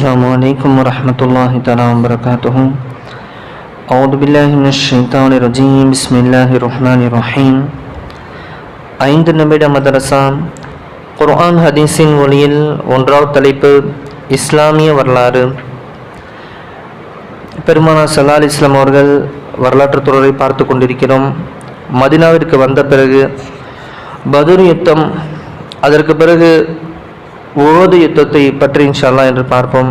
السلام عليكم ورحمة الله تعالى وبركاته أعوذ بالله من الشيطان الرجيم بسم الله الرحمن الرحيم ஐந்து நிமிட மதரசா குர்ஆன் ஹதீஸின் ஒளியில் ஒன்றாவது தலைப்பு இஸ்லாமிய வரலாறு பெருமானா சல்லா அலி இஸ்லாம் அவர்கள் வரலாற்றுத் தொடரை பார்த்து கொண்டிருக்கிறோம் மதினாவிற்கு வந்த பிறகு பதுர் யுத்தம் அதற்கு பிறகு ஓது யுத்தத்தை பற்றி இன்ஷால்லா என்று பார்ப்போம்.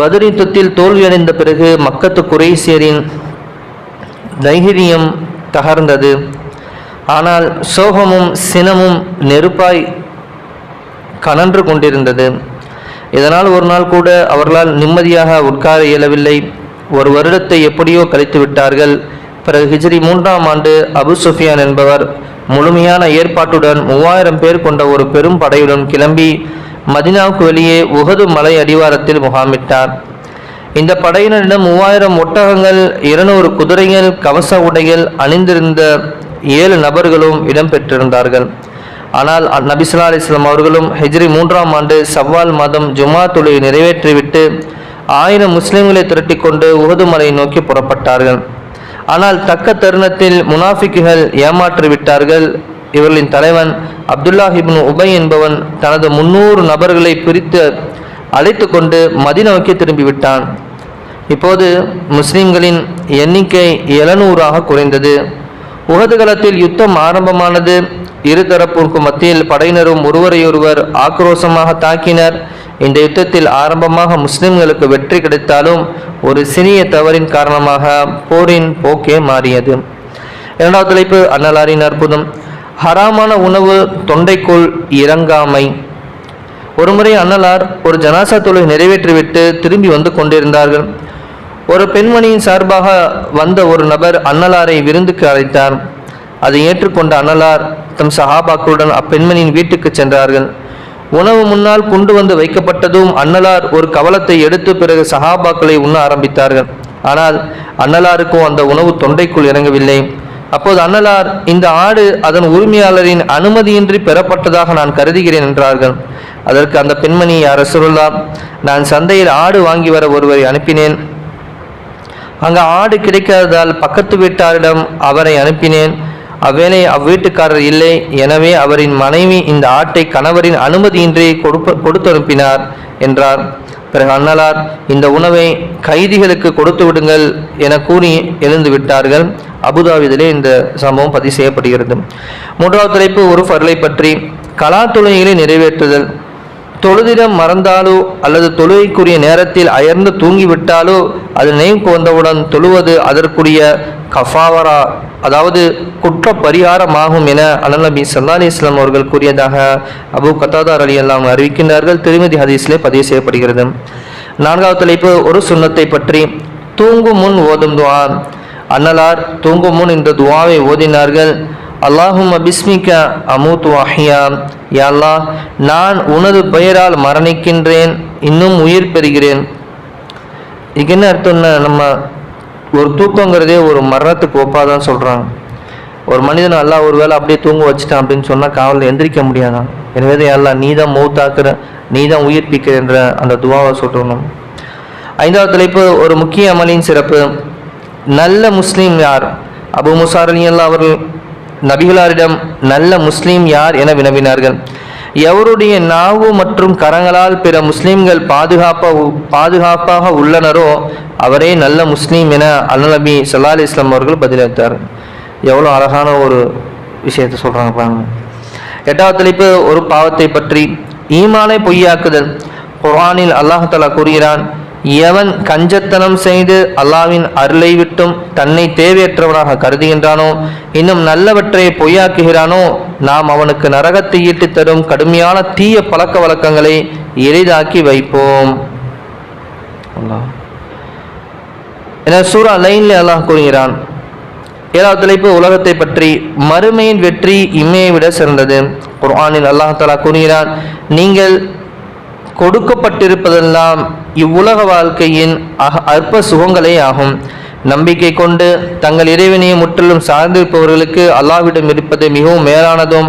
பதர் யுத்தத்தில் தோல்வியடைந்த பிறகு மக்கத்து குறைசியரின் தைரியம் தகர்ந்தது. ஆனால் சோகமும் சினமும் நெருப்பாய் கனன்று கொண்டிருந்தது. இதனால் ஒரு நாள் கூட அவர்களால் நிம்மதியாக உட்கார இயலவில்லை. ஒரு வருடத்தை எப்படியோ கழித்து விட்டார்கள் பிறகு ஹிஜ்ரி மூன்றாம் ஆண்டு அபு சுஃபியான் என்பவர் முழுமையான ஏற்பாட்டுடன் மூவாயிரம் பேர் கொண்ட ஒரு பெரும் படையுடன் கிளம்பி மதினாவுக்கு வெளியே உகது மலை அடிவாரத்தில் முகாமிட்டார். இந்த படையினரிடம் மூவாயிரம் ஒட்டகங்கள் இருநூறு குதிரைகள் கவச உடைகள் அணிந்திருந்த ஏழு நபர்களும் இடம்பெற்றிருந்தார்கள் ஆனால் நபிசுல்லா அலிஸ்லாம் அவர்களும் ஹெஜ்ரி மூன்றாம் ஆண்டு சவ்வால் மாதம் ஜுமா தொழிலை நிறைவேற்றிவிட்டு ஆயிரம் முஸ்லிம்களை திரட்டிக்கொண்டு உகது மலையை நோக்கி புறப்பட்டார்கள். ஆனால் தக்க தருணத்தில் முனாஃபிக்குகள் ஏமாற்றி விட்டார்கள் இவர்களின் தலைவன் அப்துல்லாஹிபின் உபை என்பவன் தனது முன்னூறு நபர்களை பிரித்து அழைத்து கொண்டு மதி நோக்கி திரும்பிவிட்டான். இப்போது முஸ்லிம்களின் எண்ணிக்கை எழுநூறாக குறைந்தது. உகதுகளத்தில் யுத்தம் ஆரம்பமானது. இருதரப்புக்கு மத்தியில் படையினரும் ஒருவரையொருவர் ஆக்ரோஷமாக தாக்கினர். இந்த யுத்தத்தில் ஆரம்பமாக முஸ்லிம்களுக்கு வெற்றி கிடைத்தாலும் ஒரு சிறிய தவறின் காரணமாக போரின் போக்கே மாறியது. இரண்டாவது தலைப்பு அன்னலாரின் அற்புதம். ஹராமான உணவு தொண்டைக்குள் இறங்காமை. ஒருமுறை அன்னலார் ஒரு ஜனாசா தொழிலை நிறைவேற்றிவிட்டு திரும்பி வந்து கொண்டிருந்தார்கள். ஒரு பெண்மணியின் சார்பாக வந்த ஒரு நபர் அன்னலாரை விருந்துக்கு அழைத்தார். அதை ஏற்றுக்கொண்ட அன்னலார் தம் சஹாபாக்களுடன் அப்பெண்மணியின் வீட்டுக்கு சென்றார்கள். உணவு முன்னால் கொண்டு வந்து வைக்கப்பட்டதும் அன்னலார் ஒரு கவலத்தை எடுத்து பிறகு சஹாபாக்களை உண்ண ஆரம்பித்தார்கள். ஆனால் அன்னலாருக்கும் அந்த உணவு தொண்டைக்குள் இறங்கவில்லை. அப்போது அன்னலார் இந்த ஆடு அதன் உரிமையாளரின் அனுமதியின்றி பெறப்பட்டதாக நான் கருதுகிறேன் என்றார்கள். அதற்கு அந்த பெண்மணி அரசுல்லா நான் சந்தையில் ஆடு வாங்கி வர ஒருவரை அனுப்பினேன். அங்கு ஆடு கிடைக்காததால் பக்கத்து வீட்டாரிடம் அவரை அனுப்பினேன். அவ்வேளை அவ்வீட்டுக்காரர் இல்லை. எனவே அவரின் மனைவி இந்த ஆட்டை கணவரின் அனுமதியின்றி கொடுப்ப கொடுத்தனுப்பினார் என்றார். பிறகு அண்ணலார் இந்த உணவை கைதிகளுக்கு கொடுத்து விடுங்கள் என கூறி எழுந்து விட்டார்கள். அபுதாபிதிலே இந்த சம்பவம் பதிவு செய்யப்படுகிறது. மூன்றாவது தலைப்பு ஒரு ஃபர்லை பற்றி. கலா தொழுகைகளை நிறைவேற்றுதல். தொழுதிடம் மறந்தாலோ அல்லது தொழுகைக்குரிய நேரத்தில் அயர்ந்து தூங்கிவிட்டாலோ அது நினைவுக்கு வந்தவுடன் தொழுவது அதற்குரிய கஃபாவரா அதாவது குற்ற பரிகாரமாகும் என அலநபி சல்லா அலி இஸ்லாம் அவர்கள் கூறியதாக அபு கத்தாதார் அலி அல்லாம் அறிவிக்கின்றார்கள். திருமதி ஹதீஸ்லே பதிவு செய்யப்படுகிறது. நான்காவது தலைப்பு ஒரு சுண்ணத்தை பற்றி தூங்கும் முன் ஓதும் துவா. அன்னலார் தூங்கும் முன் இந்த துவாவை ஓதினார்கள். அல்லாஹும் அபிஸ்மிக அமூத் வாஹியா. யாழ்லா நான் உனது பெயரால் மரணிக்கின்றேன் இன்னும் உயிர் பெறுகிறேன். இதுக்கு என்ன அர்த்தம்னா நம்ம ஒரு தூக்கங்கிறதே ஒரு மரணத்துக்கு ஒப்பாக தான் சொல்கிறாங்க ஒரு மனிதன் அல்லாஹ் ஒரு வேளை அப்படியே தூங்க வச்சுட்டான் அப்படின்னு சொன்னால் காவலில் எந்திரிக்க முடியாதான். எனவே தான் நீ தான் மௌத்தாக்குற நீ தான் உயிர்ப்பிக்கிற என்ற அந்த துவாவை சொல்லணும். ஐந்தாவது தலைப்பு ஒரு முக்கிய அமலின் சிறப்பு. நல்ல முஸ்லீம் யார்? அபு முசார் அல்லா அவர்கள் நபிகளாரிடம் நல்ல முஸ்லீம் யார் என வினவினார்கள். எவருடைய நாவு மற்றும் கரங்களால் பிற முஸ்லீம்கள் பாதுகாப்பாக பாதுகாப்பாக உள்ளனரோ அவரே நல்ல முஸ்லீம் என அல்நபி சல்லா அலி இஸ்லாம் அவர்கள் பதிலளித்தார். எவ்வளோ அழகான ஒரு விஷயத்தை சொல்கிறாங்க பாருங்க. எட்டாவது தலைப்பு ஒரு பாவத்தை பற்றி. ஈமானை பொய்யாக்குதல். குரானில் அல்லாஹாலா கூறுகிறான் எவன் கஞ்சத்தனம் செய்து அல்லாவின் அருளை விட்டும் தன்னை தேவையற்றவனாக கருதுகின்றானோ இன்னும் நல்லவற்றை பொய்யாக்குகிறானோ நாம் அவனுக்கு நரகத்தை ஈட்டு தரும் கடுமையான தீய பழக்க வழக்கங்களை எளிதாக்கி வைப்போம். என சூரா லைன்ல அல்லாஹ் கூறுகிறான் ஏழாவது தலைப்பு உலகத்தை பற்றி மறுமையின் வெற்றி இம்மையை விட சிறந்தது. குர்ஆனில் அல்லாஹாலா கூறுகிறான் நீங்கள் கொடுக்கப்பட்டிருப்பதெல்லாம் இவ்வுலக வாழ்க்கையின் அற்ப சுகங்களே ஆகும். நம்பிக்கை கொண்டு தங்கள் இறைவனையை முற்றிலும் சார்ந்திருப்பவர்களுக்கு அல்லாஹ்விடம் இருப்பது மிகவும் மேலானதும்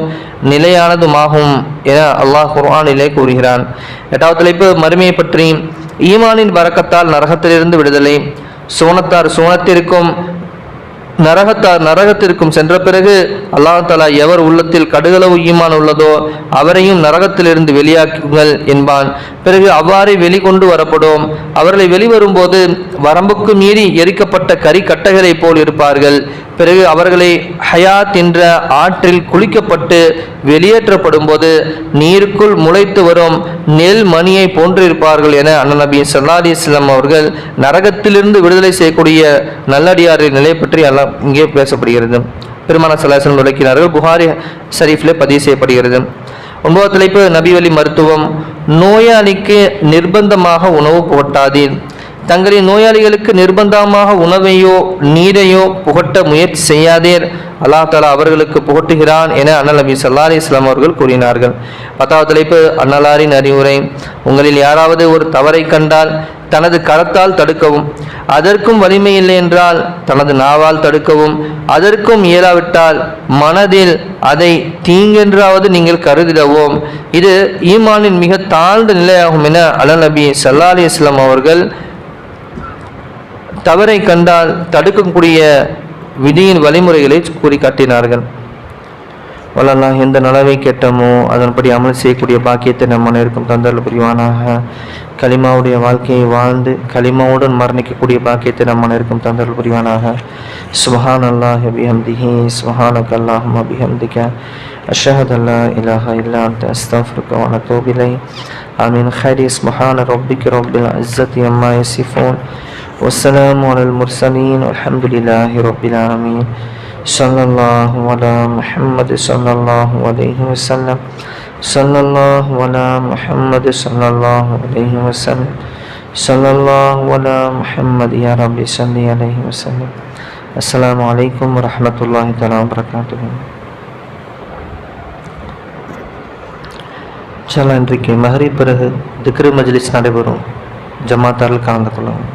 நிலையானதுமாகும் என அல்லாஹ் குர்ஆனிலே கூறுகிறான். எட்டாவது தலைப்பு மறுமையை பற்றி ஈமானின் வரக்கத்தால் நரகத்திலிருந்து விடுதலை. சோனத்தார் சோனத்திற்கும் நரகத்தார் நரகத்திற்கும் சென்ற பிறகு அல்லாஹ் தலா எவர் உள்ளத்தில் கடுகளவு ஈமான் உள்ளதோ அவரையும் நரகத்திலிருந்து வெளியாக்குங்கள் என்பான். பிறகு அவ்வாறே வெளிக்கொண்டு வரப்படும். அவர்களை வெளிவரும்போது வரம்புக்கு மீறி எரிக்கப்பட்ட கறி கட்டைகளைப் போல் இருப்பார்கள். பிறகு அவர்களை ஹயாத் என்ற ஆற்றில் குளிக்கப்பட்டு வெளியேற்றப்படும் போது நீருக்குள் முளைத்து வரும் நெல் மணியை போன்றிருப்பார்கள் என அண்ணன் சல்லாதி இஸ்லாம் அவர்கள் நரகத்திலிருந்து விடுதலை செய்யக்கூடிய நல்லடியாரின் நிலை பற்றி எல்லாம் இங்கே பேசப்படுகிறது. பெருமான சலாசன் விளக்கினார்கள் புகாரி ஷரீஃபில் பதிவு செய்யப்படுகிறது. ஒன்பது தலைப்பு நபிவழி மருத்துவம். நோயாளிக்கு நிர்பந்தமாக உணவு போட்டாதீன் தங்களின் நோயாளிகளுக்கு நிர்பந்தமாக உணவையோ நீரையோ புகட்ட முயற்சி செய்யாதீர். அல்லாஹ் தாலா அவர்களுக்கு புகட்டுகிறான் என அண்ணல் நபி சல்லா அலி இஸ்லாம் அவர்கள் கூறினார்கள். பத்தாவது தலைப்பு அன்னலாரின் அறிவுரை. உங்களில் யாராவது ஒரு தவறை கண்டால் தனது கரத்தால் தடுக்கவும். அதற்கும் வலிமை இல்லை என்றால் தனது நாவால் தடுக்கவும். அதற்கும் இயலாவிட்டால் மனதில் அதை தீங்கென்றாவது நீங்கள் கருதிடவும். இது ஈமானின் மிக தாழ்ந்த நிலையாகும் என அலநபி சல்லா அலி இஸ்லாம் அவர்கள் தவறை கண்டால் தடுக்கக்கூடிய விதியின் வழிமுறைகளை கூறி காட்டினார்கள் வல்லல்லாஹ் எந்த நலவை கேட்டமோ அதன்படி அமல் செய்யக்கூடிய பாக்கியத்தை நம் அனைவருக்கும் தந்தல் புரிவானாக கலிமாவுடைய வாழ்க்கையை வாழ்ந்து கலிமாவுடன் மரணிக்கக்கூடிய பாக்கியத்தை நம் அனைவருக்கும் தந்தல் புரிவானாக சுபஹான் அல்லாஹ் பிஹம்திஹி சுபஹானக் அல்லாஹும் பிஹம்திக அஷஹத் அல்லா இலாஹ இல்லா அன்த அஸ்தஃபிருக்க வ நத்தூபு இலை ஆமீன் خير سبحان ربك رب العزة عما يصفون والسلام على المرسلين والحمد لله رب العالمين صلى الله على محمد صلى الله عليه وسلم صلى الله على محمد صلى الله عليه وسلم صلى الله على محمد يا رب صل عليه وسلم السلام عليكم ورحمة الله تعالى وبركاته இன்ஷால்லா இன்றைக்கு மஹரி பிறகு திக்ரு மஜ்லிஸ் நடைபெறும் ஜமாத்தாரில் கலந்து கொள்ளவும்